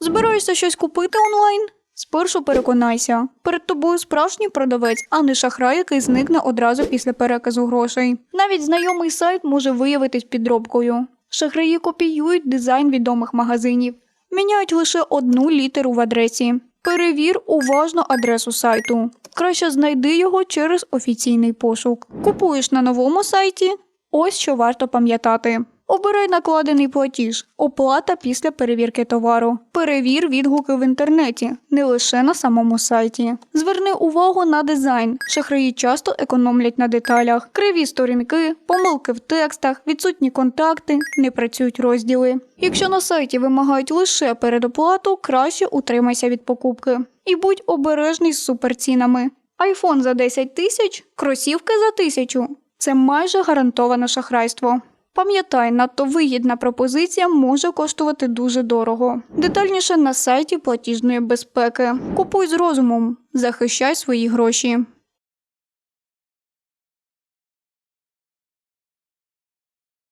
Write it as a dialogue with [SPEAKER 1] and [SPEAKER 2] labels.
[SPEAKER 1] Збираєшся щось купити онлайн? Спершу переконайся, перед тобою справжній продавець, а не шахрай, який зникне одразу після переказу грошей. Навіть знайомий сайт може виявитись підробкою. Шахраї копіюють дизайн відомих магазинів, міняють лише одну літеру в адресі. Перевір уважно адресу сайту. Краще знайди його через офіційний пошук. Купуєш на новому сайті. Ось що варто пам'ятати. Обирай накладений платіж, оплата після перевірки товару. Перевір відгуки в інтернеті, не лише на самому сайті. Зверни увагу на дизайн. Шахраї часто економлять на деталях. Криві сторінки, помилки в текстах, відсутні контакти, не працюють розділи. Якщо на сайті вимагають лише передоплату, краще утримайся від покупки. І будь обережний з суперцінами. Айфон за 10 тисяч, кросівки за тисячу. Це майже гарантоване шахрайство. Пам'ятай, надто вигідна пропозиція може коштувати дуже дорого. Детальніше на сайті платіжної безпеки. Купуй з розумом, захищай свої гроші.